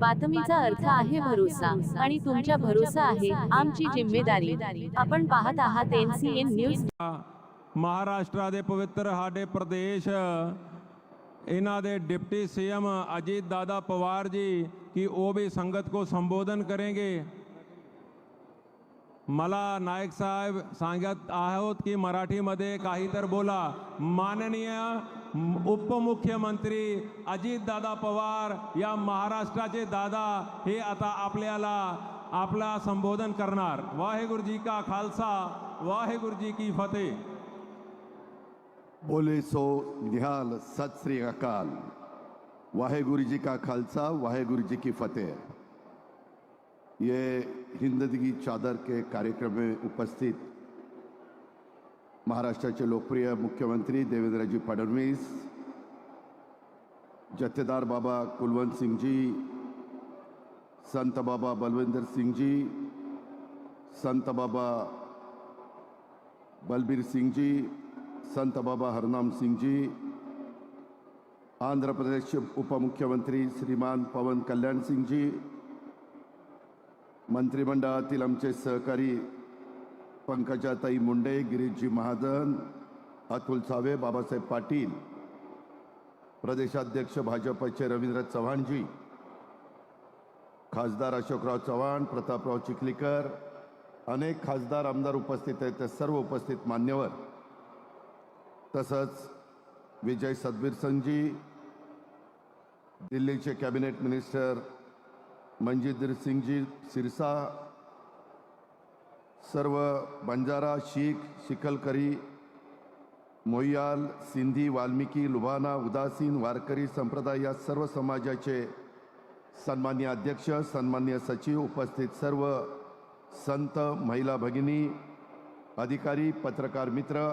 बातमीचा अर्थ आहे भरोसा आणि तुमच्या भरोसा आहे आमची जिम्मेदारी आपण पाहत आहात एनसीएन न्यूज ਮਹਾਰਾਸ਼ਟਰ ਦੇ ਪਵਿੱਤਰ ਸਾਡੇ ਪ੍ਰਦੇਸ਼ ਇਹਨਾਂ ਦੇ ਡਿਪਟੀ ਸੀਐਮ ਅਜੀਤ ਦਾਦਾ ਪਵਾਰ ਜੀ की ਉਹ ਵੀ ਸੰਗਤ को संबोधन करेंगे मला नाईक साहेब सांगत आहोत की मराठीमध्ये काही तर बोला माननीय उपमुख्यमंत्री अजितदादा पवार या महाराष्ट्राचे दादा हे आता आपल्याला आपला संबोधन करणार. वाहेगुरु जी का खालसा? वाहेगुरु जी की फतेह. बोले सो निहाल, सत श्री अकाल. वाहेगुरु जी का खालसा वाहेगुरु जी की फतेह. ये हिंदगी चादर के कार्यक्रम में उपस्थित महाराष्ट्राचे लोकप्रिय मुख्यमंत्री देवेंद्रजी फडणवीस जथेदार बाबा कुलवंत सिंगजी संत बाबा बलविंदर सिंगजी संत बाबा बलबीर सिंगजी संत बाबा हरनाम सिंगजी आंध्र प्रदेशचे उपमुख्यमंत्री श्रीमान पवन कल्याण सिंगजी मंत्रिमंडळातील आमचे सहकारी पंकजाताई मुंडे गिरीशजी महाजन अतुल सावे बाबासाहेब पाटील प्रदेशाध्यक्ष भाजपचे रवींद्र चव्हाणजी खासदार अशोकराव चव्हाण प्रतापराव चिखलीकर अनेक खासदार आमदार उपस्थित आहेत त्या सर्व उपस्थित मान्यवर. तसंच विजय सदबीर सिंगजी दिल्लीचे कॅबिनेट मिनिस्टर मनजिंदर सिंगजी सिरसा सर्व बंजारा शीख शिकलकरी मोयाल सिंधी वाल्मिकी लुबाना उदासीन वारकरी संप्रदाय या सर्व समाजाचे सन्मान्य अध्यक्ष सन्मान्य सचिव उपस्थित सर्व संत महिला भगिनी अधिकारी पत्रकार मित्र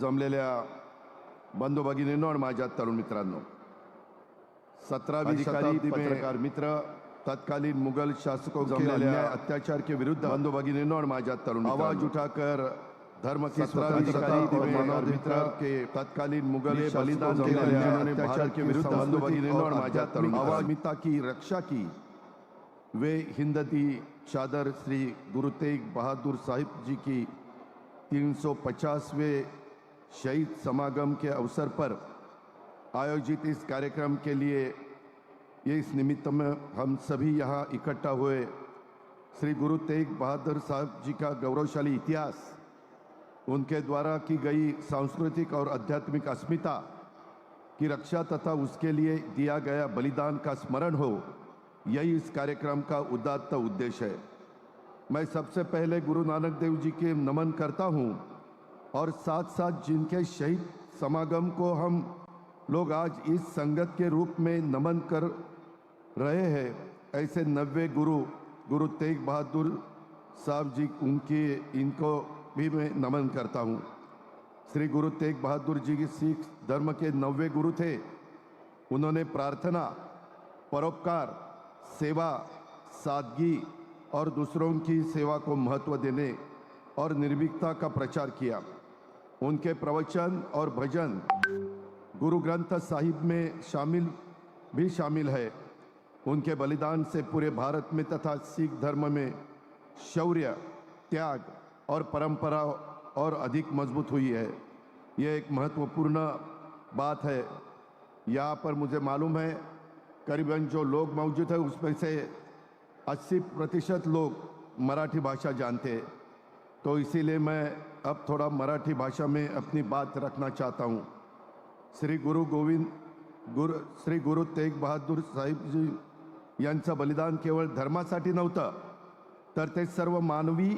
जमलेल्या बंधू भगिनींनो आणि माझ्या तरुण मित्रांनो सतरावी शताब्दी पत्रकार मित्र तत्कालीन मुगल शासकों जमलेल्या अत्याचार के विरुद्ध बंधू भगिनींनो आणि माझ्या तरुण आवाज़ उठाकर धर्म की मित्र के तत्कालीन मुगल बलिदान केलेल्या अत्याचार के विरुद्ध बंधू भगिनींनो आणि माझ्या तरुण आवाजमिता की रक्षा की। वे हिंदती चादर श्री गुरु तेग बहादुर साहिब जी की 350वें शहीद समागम के अवसर पर आयोजित इस कार्यक्रम के लिए ये इस निमित्त में हम सभी यहाँ इकट्ठा हुए श्री गुरु तेग बहादुर साहब जी का गौरवशाली इतिहास, उनके द्वारा की गई सांस्कृतिक और आध्यात्मिक अस्मिता की रक्षा तथा उसके लिए दिया गया बलिदान का स्मरण हो, यही इस कार्यक्रम का उदात्त उद्देश्य है। मैं सबसे पहले गुरु नानक देव जी के नमन करता हूँ और साथ साथ जिनके शहीद समागम को हम लोग आज इस संगत के रूप में नमन कर रहे हैं। ऐसे नब्बे गुरु गुरु तेग बहादुर साहब जी, उनके, इनको भी मैं नमन करता हूँ। श्री गुरु तेग बहादुर जी की सिख धर्म के नब्बे गुरु थे। उन्होंने प्रार्थना, परोपकार, सेवा, सादगी और दूसरों की सेवा को महत्व देने और निर्भीकता का प्रचार किया। उनके प्रवचन और भजन गुरु ग्रंथ साहिब में शामिल, भी शामिल है। उनके बलिदान से पूरे भारत में तथा सिख धर्म में शौर्य, त्याग और परंपरा और अधिक मज़बूत हुई है। यह एक महत्वपूर्ण बात है। यहाँ पर मुझे मालूम है, करीबन जो लोग मौजूद है, उसमें से 80 प्रतिशत लोग मराठी भाषा जानते हैं। तो इसीलिए मैं अब थोड़ा मराठी भाषा में अपनी बात रखना चाहता हूँ। श्री गुरु गोविंद, गुरु, श्री गुरु तेग बहादुर साहिब साहेबजी यांचं बलिदान केवळ धर्मासाठी नव्हतं तर ते सर्व मानवी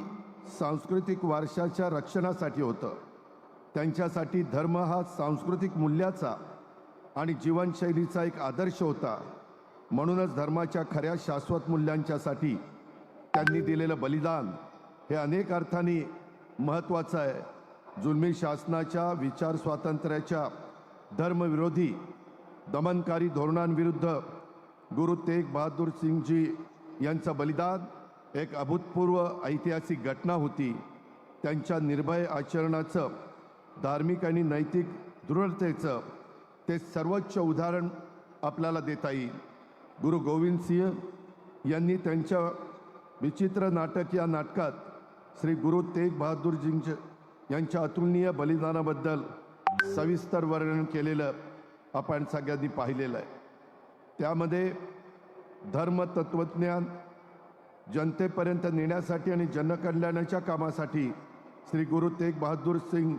सांस्कृतिक वारशाच्या रक्षणासाठी होतं. त्यांच्यासाठी धर्म हा सांस्कृतिक मूल्याचा आणि जीवनशैलीचा एक आदर्श होता. म्हणूनच धर्माच्या खऱ्या शाश्वत मूल्यांच्यासाठी त्यांनी दिलेलं बलिदान हे अनेक अर्थाने महत्त्वाचं आहे. जुलमी शासनाच्या विचार स्वातंत्र्याच्या धर्मविरोधी दमनकारी धोरणांविरुद्ध गुरु तेग बहादूर सिंगजी यांचं बलिदान एक अभूतपूर्व ऐतिहासिक घटना होती. त्यांच्या निर्भय आचरणाचं धार्मिक आणि नैतिक दृढतेचं ते सर्वोच्च उदाहरण आपल्याला देता येईल. गुरु गोविंद सिंह यांनी त्यांच्या विचित्र नाटक या नाटकात श्री गुरु तेग बहादूरजींचे यांच्या अतुलनीय बलिदानाबद्दल सविस्तर वर्णन केलेलं आपण सगळ्यांनी पाहिलेलं आहे. त्यामध्ये धर्म तत्वज्ञान जनतेपर्यंत नेण्यासाठी आणि जनकल्याणाच्या कामासाठी श्री गुरु तेग बहादूर सिंग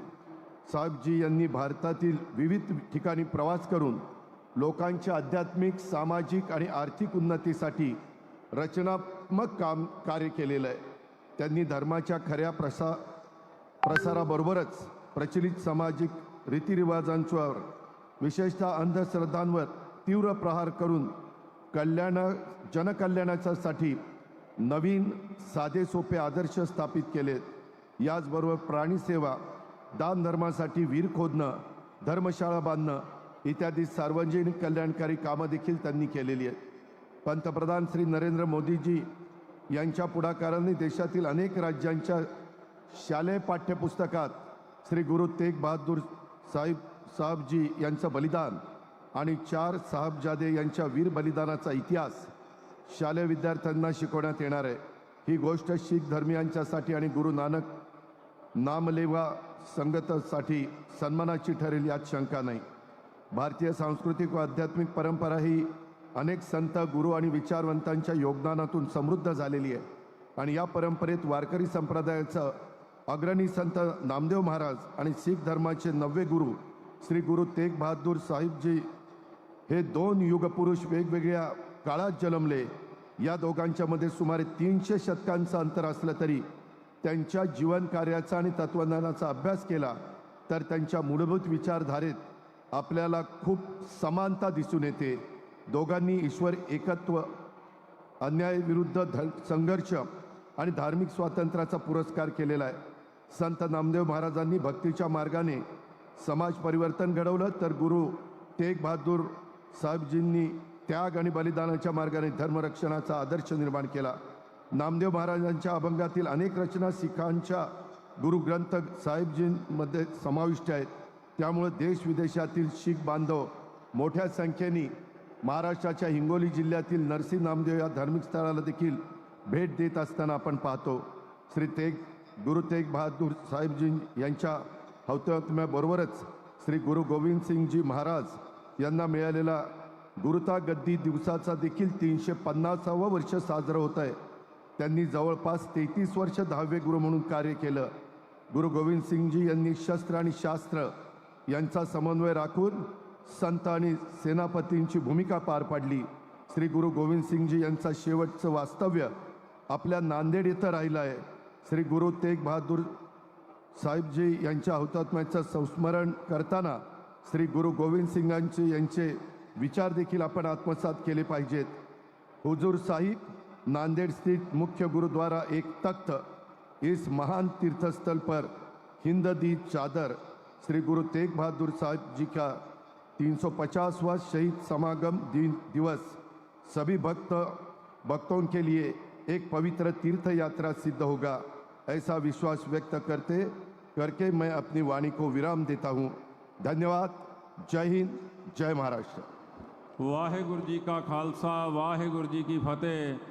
साहेबजी यांनी भारतातील विविध ठिकाणी प्रवास करून लोकांच्या आध्यात्मिक सामाजिक आणि आर्थिक उन्नतीसाठी रचनात्मक काम कार्य केलेलं आहे. त्यांनी धर्माच्या खऱ्या प्रसा प्रसाराबरोबरच प्रचलित सामाजिक रीतिरिवाजांच्यावर विशेषतः अंधश्रद्धांवर तीव्र प्रहार करून कल्याण जनकल्याणाच्यासाठी नवीन साधे सोपे आदर्श स्थापित केलेत याचबरोबर प्राणीसेवा दान धर्मासाठी वीर खोदणं धर्मशाळा बांधणं इत्यादी सार्वजनिक कल्याणकारी कामं देखील त्यांनी केलेली आहेत. पंतप्रधान श्री नरेंद्र मोदीजी यांच्या पुढाकाराने देशातील अनेक राज्यांच्या शालेय पाठ्यपुस्तकात श्री गुरु तेग बहादूर साहिब साहेबजी यांचं बलिदान आणि चार साहबजादे यांच्या वीर बलिदानाचा इतिहास शालेय विद्यार्थ्यांना शिकवण्यात येणार आहे. ही गोष्ट शीख धर्मियांच्यासाठी आणि गुरु नानक नामलेवा संगतसाठी सन्मानाची ठरेल यात शंका नाही. भारतीय सांस्कृतिक व आध्यात्मिक परंपरा ही अनेक संत गुरु आणि विचारवंतांच्या योगदानातून समृद्ध झालेली आहे. आणि या परंपरेत वारकरी संप्रदायाचं अग्रणी संत नामदेव महाराज आणि शीख धर्माचे नववे गुरु श्री गुरु तेग बहादूर साहिबजी हे दोन युगपुरुष वेगवेगळ्या काळात जन्मले. या दोघांच्यामध्ये सुमारे तीनशे शतकांचं अंतर असलं तरी त्यांच्या जीवन कार्याचा आणि तत्वज्ञानाचा अभ्यास केला तर त्यांच्या मूलभूत विचारधारेत आपल्याला खूप समानता दिसून येते. दोघांनी ईश्वर एकत्व अन्यायाविरुद्ध ध संघर्ष आणि धार्मिक स्वातंत्र्याचा पुरस्कार केलेला आहे. संत नामदेव महाराजांनी भक्तीच्या मार्गाने समाज परिवर्तन घडवलं तर गुरु तेग बहादूर साहेबजींनी त्याग आणि बलिदानाच्या मार्गाने धर्मरक्षणाचा आदर्श निर्माण केला. नामदेव महाराजांच्या अभंगातील अनेक रचना सिखांच्या गुरुग्रंथ साहेबजींमध्ये समाविष्ट आहेत. त्यामुळे देश विदेशातील शीख बांधव मोठ्या संख्येने महाराष्ट्राच्या हिंगोली जिल्ह्यातील नरसिंह नामदेव या धार्मिक स्थळाला देखील भेट देत असताना आपण पाहतो. श्री तेग गुरु तेग बहादूर साहेबजी यांच्या हौतात्म्याबरोबरच श्री गुरु गोविंद सिंगजी महाराज यांना मिळालेला गुरुता गद्दी दिवसाचा देखील तीनशे पन्नासावं वर्ष साजरं होत आहे. त्यांनी जवळपास तेहतीस वर्ष दहावे गुरु म्हणून कार्य केलं. गुरु गोविंद सिंगजी यांनी शस्त्र आणि शास्त्र यांचा समन्वय राखून संत आणि सेनापतींची भूमिका पार पाडली. श्री गुरु गोविंद सिंगजी यांचा शेवटचं वास्तव्य आपल्या नांदेड इथं राहिलं आहे. श्री गुरु तेग बहादूर साहेबजी यांच्या हुतात्म्याचं संस्मरण करताना श्री गुरु गोविंद सिंगांचे यांचे विचार देखील आपण आत्मसात केले पाहिजेत. हुजूर साहिब नांदेड़ स्थित मुख्य गुरुद्वारा एक तख्त इस महान तीर्थस्थल पर हिंद दी चादर श्री गुरु तेग बहादुर साहब जी का 350वां शहीद समागम दिन दिवस सभी भक्त भक्तों के लिए एक पवित्र तीर्थ यात्रा सिद्ध होगा। ऐसा विश्वास व्यक्त करते करके मैं अपनी वाणी को विराम देता हूँ। धन्यवाद। जय हिंद जय महाराष्ट्र। वाहेगुरु जी का खालसा वाहेगुरु जी की फतेह।